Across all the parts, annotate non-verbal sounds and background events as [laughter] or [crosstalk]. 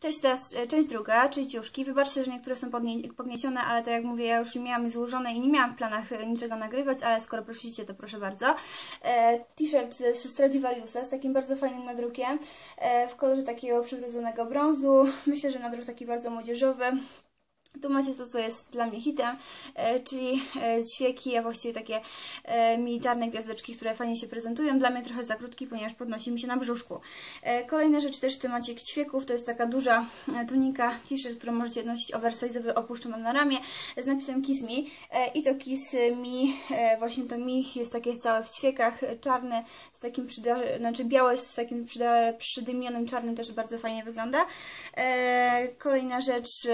Część, teraz, e, część druga, czyli ciuszki. Wybaczcie, że niektóre są pogniecione, ale tak jak mówię, ja już miałam je złożone i nie miałam w planach e, niczego nagrywać, ale skoro prosiliście, to proszę bardzo. E, T-shirt z z Stradivariusa z takim bardzo fajnym nadrukiem w kolorze takiego przywróconego brązu. Myślę, że nadruk taki bardzo młodzieżowy. Tu macie to, co jest dla mnie hitem, e, czyli e, ćwieki, a właściwie takie e, militarne gwiazdeczki, które fajnie się prezentują. Dla mnie trochę za krótki, ponieważ podnosi mi się na brzuszku. Kolejna rzecz też w temacie ćwieków, to jest taka duża tunika, t-shirt, którą możecie nosić oversize'owy, opuszczoną na ramię, z napisem Kiss Me. I to Kiss Me, właśnie to Mi jest takie całe w ćwiekach, czarne, z takim przyda, znaczy białe z takim przydymionym czarnym też bardzo fajnie wygląda. Kolejna rzecz...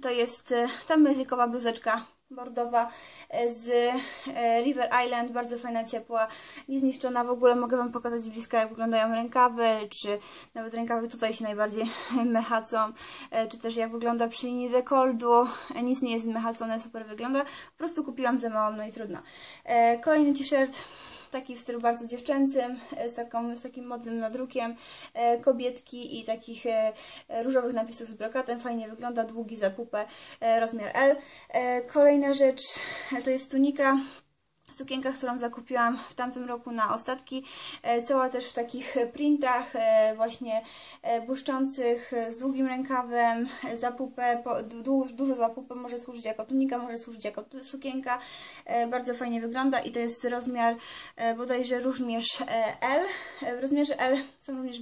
to jest e, ta muzykowa bluzeczka bordowa e, z e, River Island, bardzo fajna, ciepła, niezniszczona. W ogóle mogę Wam pokazać z bliska, jak wyglądają rękawy, czy nawet rękawy tutaj się najbardziej [laughs] mechacą, czy też jak wygląda przy linii dekoldu. Nic nie jest mechacone, super wygląda. Po prostu kupiłam za mało, no i trudno. Kolejny t-shirt taki w stylu bardzo dziewczęcym, e, z, taką, z takim modnym nadrukiem, e, kobietki i takich e, różowych napisów z brokatem. Fajnie wygląda, długi za pupę, rozmiar L. Kolejna rzecz to jest tunika. Sukienka, którą zakupiłam w tamtym roku na ostatki, e, cała też w takich printach, e, właśnie e, błyszczących, z długim rękawem, za pupę, dużo za pupę, może służyć jako tunika, może służyć jako sukienka, bardzo fajnie wygląda i to jest rozmiar bodajże również L. W rozmiarze L są również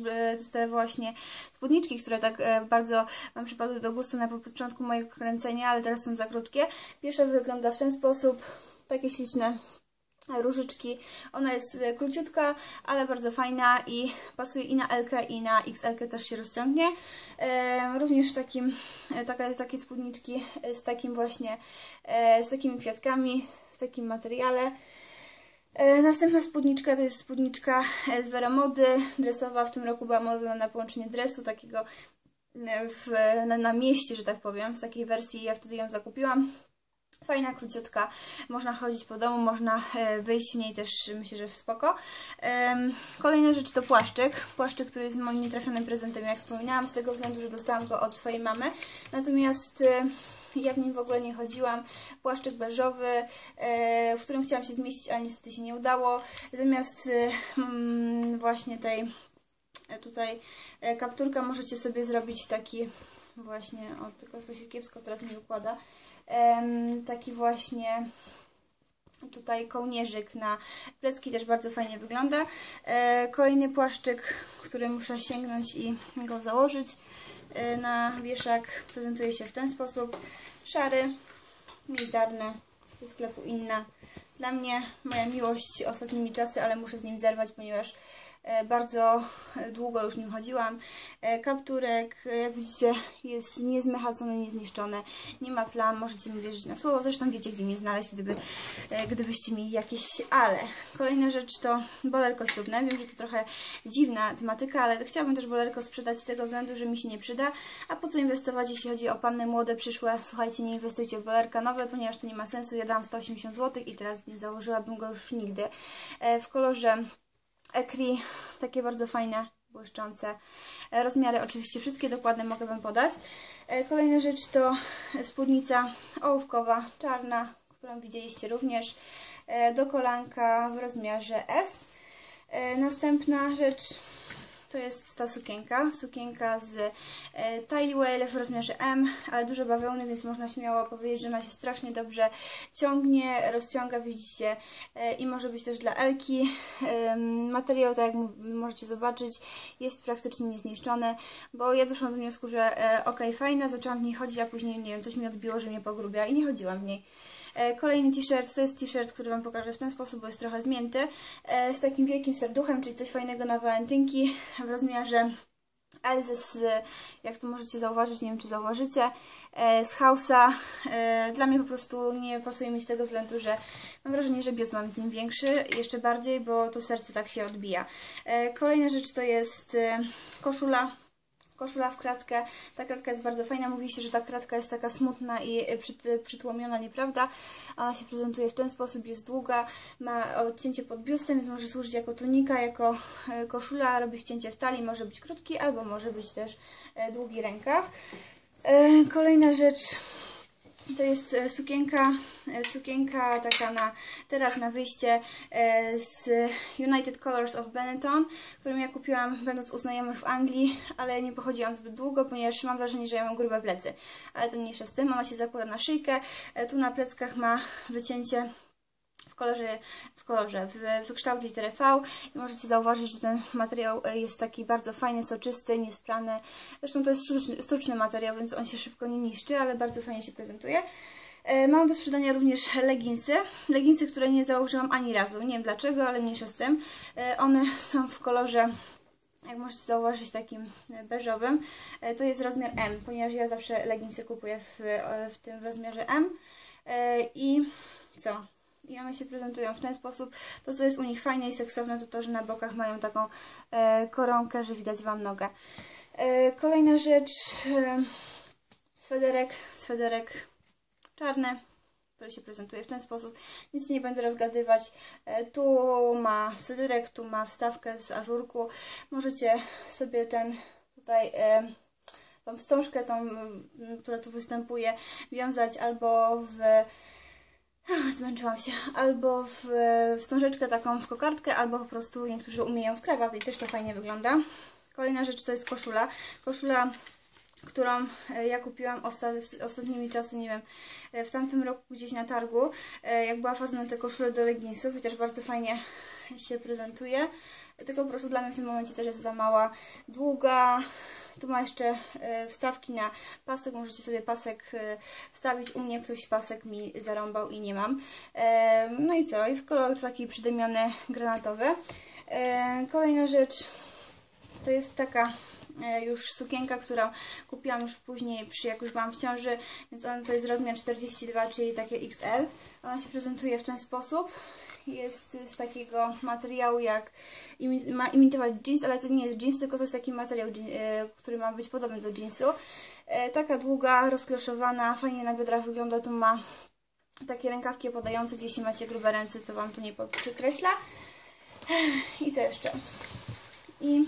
te właśnie spódniczki, które tak bardzo Wam przypadły do gustu na początku mojego kręcenia, ale teraz są za krótkie. Pierwsza wygląda w ten sposób, takie śliczne różyczki. Ona jest e, króciutka, ale bardzo fajna i pasuje i na L i na XL też się rozciągnie. E, również takim, e, taka, takie spódniczki z takim właśnie, z takimi kwiatkami, w takim materiale. Następna spódniczka to jest spódniczka z Veramody, dresowa. W tym roku była moda na połączenie dresu, takiego w, na, na mieście, że tak powiem. W takiej wersji ja wtedy ją zakupiłam. Fajna, króciutka, można chodzić po domu, można e, wyjść w niej też, myślę, że w spoko. Kolejna rzecz to płaszczyk. Płaszczyk, który jest moim nietrafionym prezentem, jak wspominałam, z tego względu, że dostałam go od swojej mamy. Natomiast e, ja w nim w ogóle nie chodziłam. Płaszczyk beżowy, e, w którym chciałam się zmieścić, ale niestety się nie udało. Zamiast mm, właśnie tej tutaj kapturka możecie sobie zrobić taki właśnie, o tylko to się kiepsko teraz mi układa, taki właśnie tutaj kołnierzyk na plecki też bardzo fajnie wygląda. E, kolejny płaszczyk, który muszę sięgnąć i go założyć e, na wieszak prezentuje się w ten sposób. Szary, militarny, ze sklepu inna. Dla mnie moja miłość ostatnimi czasy, ale muszę z nim zerwać, ponieważ bardzo długo już nim chodziłam. E, Kapturek, e, jak widzicie, jest niezmechacony, niezniszczony. Nie ma plam, możecie mi wierzyć na słowo. Zresztą wiecie, gdzie mnie znaleźć, gdyby, e, gdybyście mieli jakieś ale. Kolejna rzecz to bolerko ślubne. Wiem, że to trochę dziwna tematyka, ale chciałabym też bolerko sprzedać z tego względu, że mi się nie przyda. A po co inwestować, jeśli chodzi o panny młode, przyszłe? Słuchajcie, nie inwestujcie w bolerka nowe, ponieważ to nie ma sensu. Ja dałam 180 zł i teraz nie założyłabym go już nigdy. E, W kolorze Ekri, takie bardzo fajne, błyszczące. E, Rozmiary oczywiście wszystkie dokładne mogę Wam podać. E, Kolejna rzecz to spódnica ołówkowa, czarna, którą widzieliście również, e, do kolanka w rozmiarze S. Następna rzecz to jest ta sukienka, sukienka z e, Tidy Whale w rozmiarze M, ale dużo bawełny, więc można śmiało powiedzieć, że ona się strasznie dobrze ciągnie, rozciąga, widzicie, e, i może być też dla Elki. Materiał, tak jak możecie zobaczyć, jest praktycznie niezniszczony, bo ja doszłam do wniosku, że e, ok, fajna, zaczęłam w niej chodzić, a później, nie wiem, coś mi odbiło, że mnie pogrubia i nie chodziłam w niej. E, Kolejny t-shirt to jest t-shirt, który Wam pokażę w ten sposób, bo jest trochę zmięty, e, z takim wielkim serduchem, czyli coś fajnego na walentynki w rozmiarze Elzy z, jak tu możecie zauważyć, nie wiem czy zauważycie, e, z Hausa. Dla mnie po prostu nie pasuje mi z tego względu, że mam wrażenie, że bios mam z nim większy, jeszcze bardziej, bo to serce tak się odbija. Kolejna rzecz to jest koszula koszula w kratkę. Ta kratka jest bardzo fajna. Mówi się, że ta kratka jest taka smutna i przytłomiona, nieprawda? Ona się prezentuje w ten sposób, jest długa, ma odcięcie pod biustem, więc może służyć jako tunika, jako e, koszula, robi wcięcie w talii, może być krótki, albo może być też e, długi rękaw. E, kolejna rzecz to jest e, sukienka, e, sukienka taka na, teraz na wyjście e, z United Colors of Benetton, którą ja kupiłam będąc u znajomych w Anglii, ale nie pochodziłam zbyt długo, ponieważ mam wrażenie, że ja mam grube plecy. Ale to mniejsza z tym, ona się zakłada na szyjkę, tu na pleckach ma wycięcie kolorze, w kolorze, w, w kształt litery V i możecie zauważyć, że ten materiał e, jest taki bardzo fajny, soczysty, niesprany. Zresztą to jest sztuczny, sztuczny materiał, więc on się szybko nie niszczy, ale bardzo fajnie się prezentuje. E, mam do sprzedania również leginsy. Leginsy, które nie założyłam ani razu. Nie wiem dlaczego, ale mniejsza z tym. E, one są w kolorze jak możecie zauważyć, takim beżowym. To jest rozmiar M, ponieważ ja zawsze leginsy kupuję w, w tym rozmiarze M. I co? I one się prezentują w ten sposób. To, co jest u nich fajne i seksowne, to to, że na bokach mają taką e, koronkę, że widać Wam nogę. E, kolejna rzecz, e, swederek, swederek czarny, który się prezentuje w ten sposób. Nic nie będę rozgadywać. E, tu ma swederek, tu ma wstawkę z ażurku. Możecie sobie ten tutaj... E, tą wstążkę, tą, która tu występuje, wiązać albo w Zmęczyłam się. Albo w wstążeczkę taką w kokardkę, albo po prostu niektórzy umieją w krawat i też to fajnie wygląda. Kolejna rzecz to jest koszula. Koszula, którą e, ja kupiłam ostat, ostatnimi czasy, nie wiem, e, w tamtym roku gdzieś na targu, e, jak była faza na te koszule do leginsów też bardzo fajnie się prezentuje. Tylko po prostu dla mnie w tym momencie też jest za mała, długa, tu ma jeszcze e, wstawki na pasek, możecie sobie pasek e, wstawić. U mnie ktoś pasek mi zarąbał i nie mam. E, no i co? I w kolor taki przydymiony granatowy. Kolejna rzecz to jest taka już sukienka, którą kupiłam już później, przy jak już byłam w ciąży, więc ona to jest rozmiar 42, czyli takie XL. Ona się prezentuje w ten sposób jest z takiego materiału jak ma imitować jeans, ale to nie jest jeans, tylko to jest taki materiał, e, który ma być podobny do jeansu. E, taka długa, rozkloszowana, fajnie na biodrach wygląda, tu ma takie rękawki podające, jeśli macie grube ręce, to Wam to nie przykreśla. I co jeszcze? I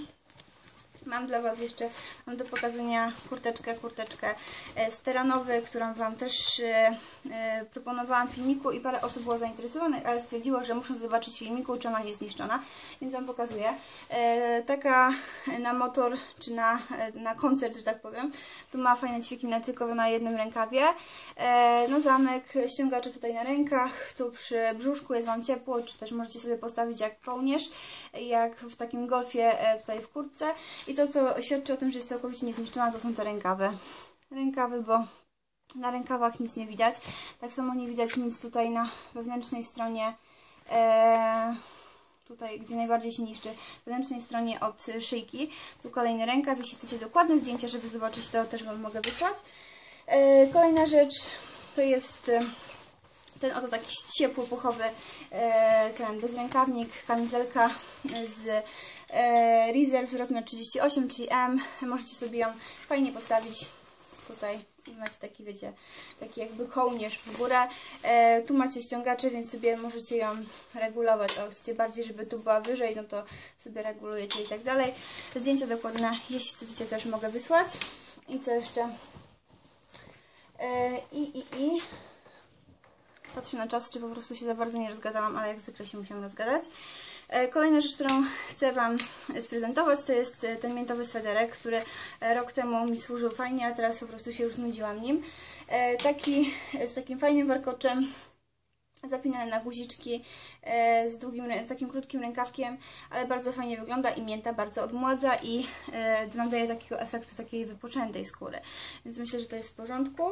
Mam dla Was jeszcze mam do pokazania kurteczkę, kurteczkę e, steranowy, którą Wam też e, e, proponowałam w filmiku i parę osób było zainteresowanych, ale stwierdziło, że muszą zobaczyć filmiku, czy ona nie jest zniszczona, więc Wam pokazuję. Taka na motor, czy na, na koncert, że tak powiem. Tu ma fajne ćwiki natykowe na jednym rękawie. No zamek, ściągacze tutaj na rękach, tu przy brzuszku jest Wam ciepło, czy też możecie sobie postawić jak kołnierz, jak w takim golfie tutaj w kurtce. I to, co świadczy o tym, że jest całkowicie niezniszczona, to są te rękawy. Rękawy, bo na rękawach nic nie widać. Tak samo nie widać nic tutaj na wewnętrznej stronie, e, tutaj, gdzie najbardziej się niszczy, wewnętrznej stronie od szyjki. Tu kolejny rękaw. Jeśli chcecie dokładne zdjęcia, żeby zobaczyć to, też Wam mogę wysłać. E, kolejna rzecz to jest e, ten oto taki ciepły, puchowy e, ten bezrękawnik, kamizelka z e, Reserve rozmiar 38, czyli M. Możecie sobie ją fajnie postawić tutaj i macie taki, wiecie, taki jakby kołnierz w górę. E, tu macie ściągacze, więc sobie możecie ją regulować. O, chcecie bardziej, żeby tu była wyżej, no to sobie regulujecie i tak dalej. Zdjęcia dokładne, jeśli chcecie, też mogę wysłać. I co jeszcze? E, I, i, i. Patrzę na czas, czy po prostu się za bardzo nie rozgadałam, ale jak zwykle się musiałam rozgadać. E, kolejna rzecz, którą chcę Wam sprezentować, to jest e, ten miętowy swederek, który e, rok temu mi służył fajnie, a teraz po prostu się już znudziłam nim. Taki z takim fajnym warkoczem, zapinany na guziczki z długim, takim krótkim rękawkiem, ale bardzo fajnie wygląda i mięta bardzo odmładza i nam daje takiego efektu takiej wypoczętej skóry. Więc myślę, że to jest w porządku.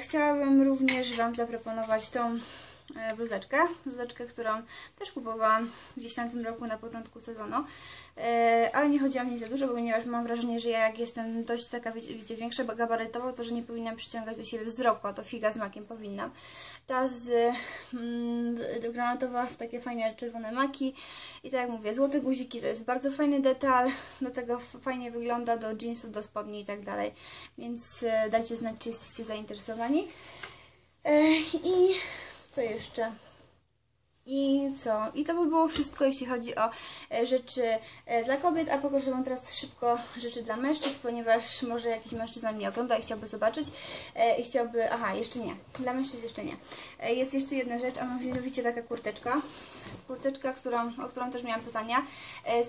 Chciałabym również Wam zaproponować tą bluzeczkę, bluzeczkę, którą też kupowałam gdzieś tam tym roku na początku sezonu, e, ale nie chodzi o mnie za dużo, ponieważ mam wrażenie, że ja jak jestem dość taka, wiecie, większa gabarytowo, to że nie powinnam przyciągać do siebie wzroku, a to figa z makiem powinnam. Ta z mm, granatowa w takie fajne czerwone maki i tak jak mówię, złote guziki to jest bardzo fajny detal, do tego fajnie wygląda, do jeansów, do spodni i tak dalej, więc e, dajcie znać, czy jesteście zainteresowani. E, I co jeszcze? I co? I to by było wszystko, jeśli chodzi o e, rzeczy e, dla kobiet, a pokażę Wam teraz szybko rzeczy dla mężczyzn, ponieważ może jakiś mężczyzna mnie ogląda i chciałby zobaczyć e, i chciałby... Aha, jeszcze nie. Dla mężczyzn jeszcze nie. Jest jeszcze jedna rzecz, a mianowicie taka kurteczka. Kurteczka, którą, o którą też miałam pytania.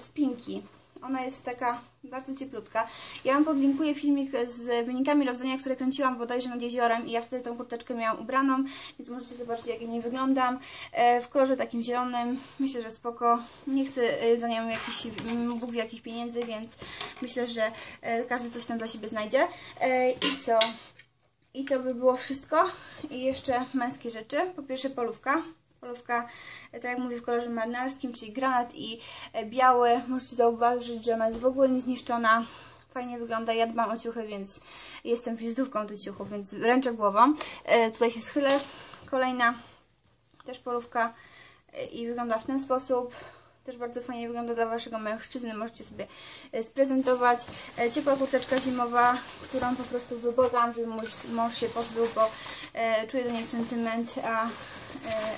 Z Pinki. Ona jest taka bardzo cieplutka. Ja Wam podlinkuję filmik z wynikami rozdania, które kręciłam bodajże nad jeziorem i ja wtedy tą kurteczkę miałam ubraną, więc możecie zobaczyć jak niej wyglądam. E, w kolorze takim zielonym. Myślę, że spoko. Nie chcę e, za nią jakichś, Bóg wie jakich pieniędzy, więc myślę, że e, każdy coś tam dla siebie znajdzie. I co? I to by było wszystko. I jeszcze męskie rzeczy. Po pierwsze polówka. Polówka, tak jak mówię, w kolorze marynarskim, czyli granat i e, biały. Możecie zauważyć, że ona jest w ogóle niezniszczona. Fajnie wygląda. Ja dbam o ciuchy, więc jestem wizytówką tych ciuchów, więc ręczę głową. E, tutaj się schylę. Kolejna też polówka e, i wygląda w ten sposób. Też bardzo fajnie wygląda dla Waszego mężczyzny. Możecie sobie sprezentować. Ciepła kurteczka zimowa, którą po prostu wybogam, żeby mój mąż się pozbył, bo czuję do niej sentyment, a E,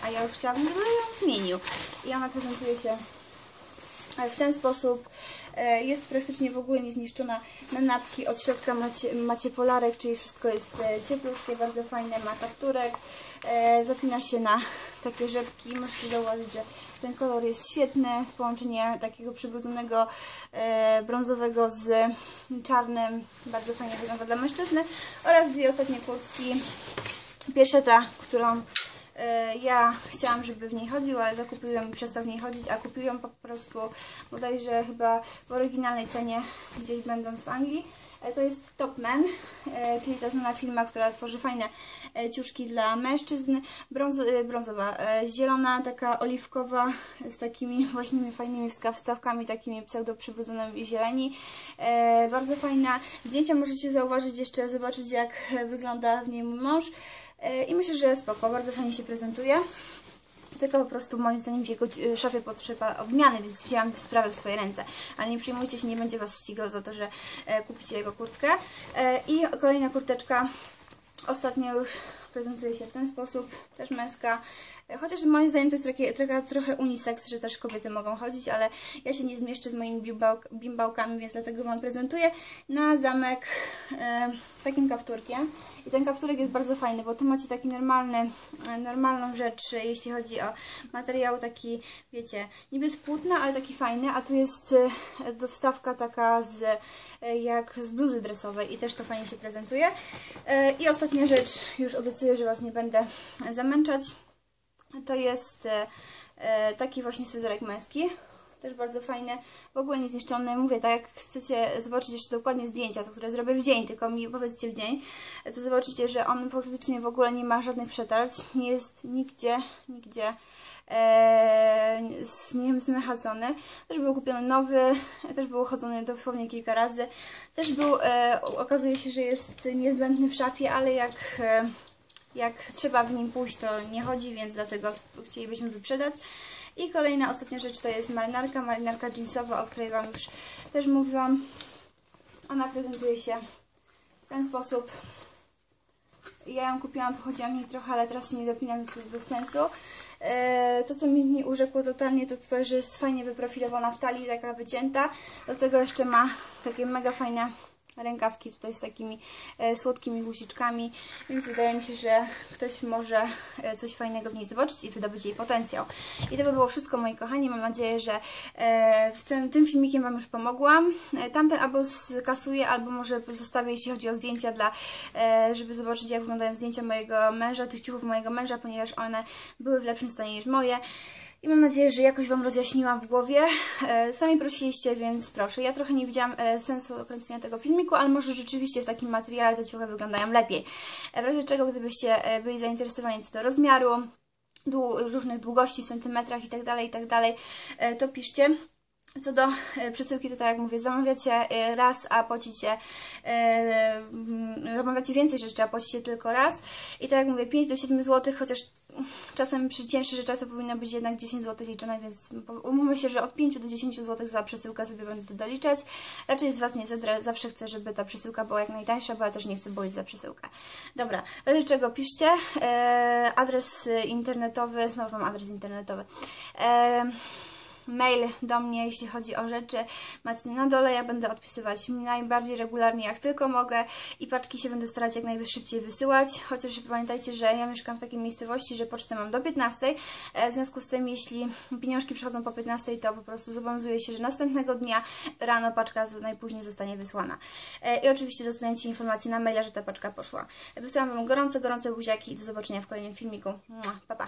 a ja już chciałabym, żeby ją zmienił. I ona prezentuje się w ten sposób. E, jest praktycznie w ogóle niezniszczona na napki. Od środka macie, macie polarek, czyli wszystko jest e, cieplutkie, bardzo fajne. Ma kapturek. Zapina się na takie rzepki. Możecie zauważyć, że ten kolor jest świetny. W połączeniu takiego przybrudzonego brązowego z czarnym. Bardzo fajnie wygląda dla mężczyzny. Oraz dwie ostatnie kurtki. Pierwsza ta, którą E, ja chciałam, żeby w niej chodził, ale zakupił ją i przestał w niej chodzić, a kupił ją po prostu bodajże chyba w oryginalnej cenie, gdzieś będąc w Anglii. E, to jest Topman, e, czyli ta znana firma, która tworzy fajne ciuszki dla mężczyzn. Brąz, brązowa, zielona, taka oliwkowa, z takimi [laughs] właśnie fajnymi wstawkami, takimi pseudo przybrudzonymi zieleni. Bardzo fajna. Zdjęcia możecie zauważyć jeszcze, zobaczyć jak wygląda w niej mój mąż. E, I myślę, że spoko, bardzo fajnie się prezentuje. Tylko po prostu moim zdaniem jego e, szafie potrzeba odmiany, więc wzięłam sprawę w swoje ręce. Ale nie przejmujcie się, nie będzie Was ścigał za to, że e, kupicie jego kurtkę. I kolejna kurteczka, ostatnio już prezentuje się w ten sposób, też męska. Chociaż moim zdaniem to jest takie, trochę, trochę unisex, że też kobiety mogą chodzić, ale ja się nie zmieszczę z moimi bimbałk, bimbałkami, więc dlatego Wam prezentuję na zamek e, z takim kapturkiem. I ten kapturek jest bardzo fajny, bo tu macie taki normalny, e, normalną rzecz, jeśli chodzi o materiał taki, wiecie, niby z ale taki fajny, a tu jest e, wstawka taka z, e, jak z bluzy dresowej i też to fajnie się prezentuje. E, I ostatnia rzecz, już obiecuję, że Was nie będę zamęczać. To jest e, e, taki właśnie sweterek męski. Też bardzo fajny, w ogóle niezniszczony. Mówię, tak jak chcecie zobaczyć jeszcze dokładnie zdjęcia, to które zrobię w dzień, tylko mi powiedzcie w dzień, to zobaczycie, że on faktycznie w ogóle nie ma żadnych przetarć, nie jest nigdzie, nigdzie e, z nim zmechacony. Też był kupiony nowy, też był chodzony dosłownie kilka razy. Też był, e, okazuje się, że jest niezbędny w szafie, ale jak... E, jak trzeba w nim pójść, to nie chodzi, więc dlatego chcielibyśmy wyprzedać. I kolejna, ostatnia rzecz to jest marynarka, marynarka jeansowa, o której Wam już też mówiłam. Ona prezentuje się w ten sposób. Ja ją kupiłam, pochodziłam niej trochę, ale teraz się nie dopinam, więc jest bez sensu. E, to, co mi nie urzekło totalnie, to to, że jest fajnie wyprofilowana w talii, taka wycięta. Do tego jeszcze ma takie mega fajne rękawki tutaj z takimi e, słodkimi guziczkami, więc wydaje mi się, że ktoś może e, coś fajnego w niej zobaczyć i wydobyć jej potencjał. I to by było wszystko, moi kochani. Mam nadzieję, że e, w tym, tym filmikiem Wam już pomogłam. Tamten albo skasuję, albo może zostawię, jeśli chodzi o zdjęcia, dla, żeby zobaczyć, jak wyglądają zdjęcia mojego męża, tych ciuchów mojego męża, ponieważ one były w lepszym stanie niż moje. I mam nadzieję, że jakoś Wam rozjaśniłam w głowie. E, sami prosiliście, więc proszę. Ja trochę nie widziałam e, sensu kręcenia tego filmiku, ale może rzeczywiście w takim materiale te ciuchy wyglądają lepiej. E, w razie czego, gdybyście byli zainteresowani co do rozmiaru, różnych długości w centymetrach i tak dalej, i tak to piszcie. Co do przesyłki, to tak jak mówię, zamawiacie raz, a płacicie, zamawiacie więcej rzeczy, a płacicie tylko raz. I tak jak mówię, 5 do 7 zł, chociaż czasem przy cięższych rzeczach to powinno być jednak 10 zł liczone, więc umówmy się, że od 5 do 10 zł za przesyłkę sobie będę doliczać. Raczej z Was nie zadrę, zawsze chcę, żeby ta przesyłka była jak najtańsza, bo ja też nie chcę bolić za przesyłkę. Dobra, razie czego piszcie, e, adres internetowy, znowu mam adres internetowy. E, mail do mnie, jeśli chodzi o rzeczy. Macie na dole, ja będę odpisywać najbardziej regularnie jak tylko mogę i paczki się będę starać jak najszybciej wysyłać, chociaż pamiętajcie, że ja mieszkam w takiej miejscowości, że pocztę mam do 15, e, w związku z tym, jeśli pieniążki przychodzą po 15, to po prostu zobowiązuję się, że następnego dnia rano paczka najpóźniej zostanie wysłana. E, I oczywiście dostaniecie informację na maila, że ta paczka poszła. Wysyłam Wam gorące, gorące buziaki i do zobaczenia w kolejnym filmiku. Pa, pa.